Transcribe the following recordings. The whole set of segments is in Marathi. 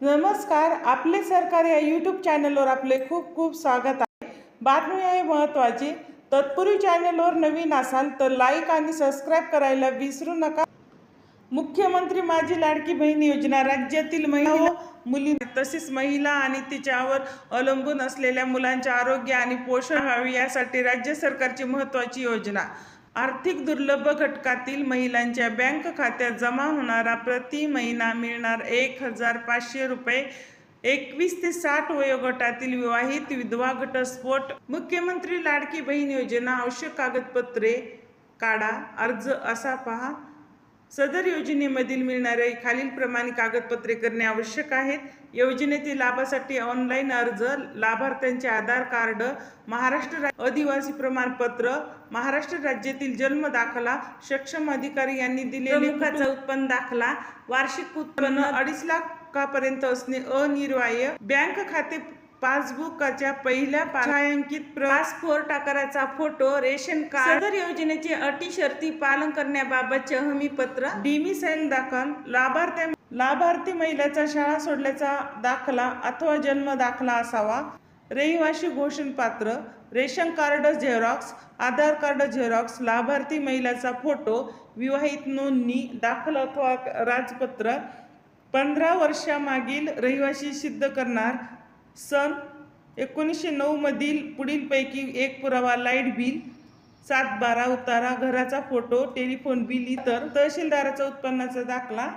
नमस्कार आपले सरकार या यूट्यूब चॅनलवर आपले खूप खूप स्वागत आहे. बातमी आहे महत्त्वाची तत्पूर्वी चॅनलवर नवीन असाल तर लाईक आणि सबस्क्राईब करायला विसरू नका. मुख्यमंत्री माझी लाडकी बहीण योजना राज्यातील महिला मुली तसेच महिला आणि तिच्यावर अवलंबून असलेल्या मुलांचे आरोग्य आणि पोषण व्हावे यासाठी राज्य सरकारची महत्त्वाची योजना. आर्थिक दुर्लभ घटकातील महिलांच्या बँक खात्यात जमा होणारा प्रति महिना मिळणार एक हजार पाचशे रुपये. एकवीस ते साठ वयोगटातील विवाहित विधवा घटस्फोट. मुख्यमंत्री लाडकी बहीण योजना आवश्यक कागदपत्रे. काढा अर्ज असा पहा. सदर योजनेमधील मिळणारे खालीलप्रमाणे कागदपत्रे करणे आवश्यक आहेत योजनेतील लाभासाठी ऑनलाईन अर्ज लाभार्थ्यांचे आधार कार्ड महाराष्ट्र आदिवासी प्रमाणपत्र महाराष्ट्र राज्यातील जन्म दाखला सक्षम अधिकारी यांनी दिलेले उत्पन्न दाखला वार्षिक उत्पन्न अडीच लाखापर्यंत असणे अनिर्वाह्य बँक खाते पासबुकाच्या पहिल्या छायांकित पासपोर्ट आकाराचा फोटो रेशन कार्ड सदर योजनेचे अटी शर्ती पालन करण्याबाबतचे हमीपत्र डिमिसाईल दाखल लाभार्थ्या लाभार्थी महिलेचा शाळा सोडल्याचा दाखला अथवा जन्म दाखला असावा रहिवाशी घोषणपात्र ration card Xerox Aadhaar card Xerox लाभार्थी महिलेचा फोटो विवाहित नोंदणी दाखल अथवा राजपत्र पंधरा वर्षामागील रहिवाशी सिद्ध करणार सन एकोणीसशे नऊमधील पुढीलपैकी एक पुरावा लाइट बिल सात बारा उतारा घराचा फोटो टेलिफोन बिल इतर तहसीलदाराचा उत्पन्नाचा दाखला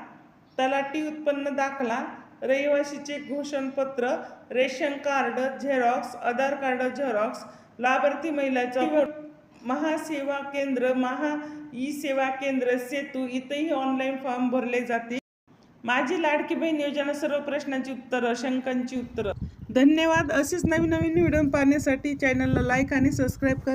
तलाटी उत्पन्न दाखला रहिवाशीचे घोषणपत्र ration card Xerox Aadhaar card Xerox लाभार्थी महिलाचा महासेवा केंद्र महा ई सेवा केंद्र सेतू इथेही ऑनलाईन फॉर्म भरले जाते माझी लाडकी बहीण योजना सर्व प्रश्नांची उत्तरं शंकांची उत्तरं. धन्यवाद. असेच नवीन नवीन व्हिडिओ पाहण्यासाठी चॅनलला लाईक आणि सबस्क्राईब करा.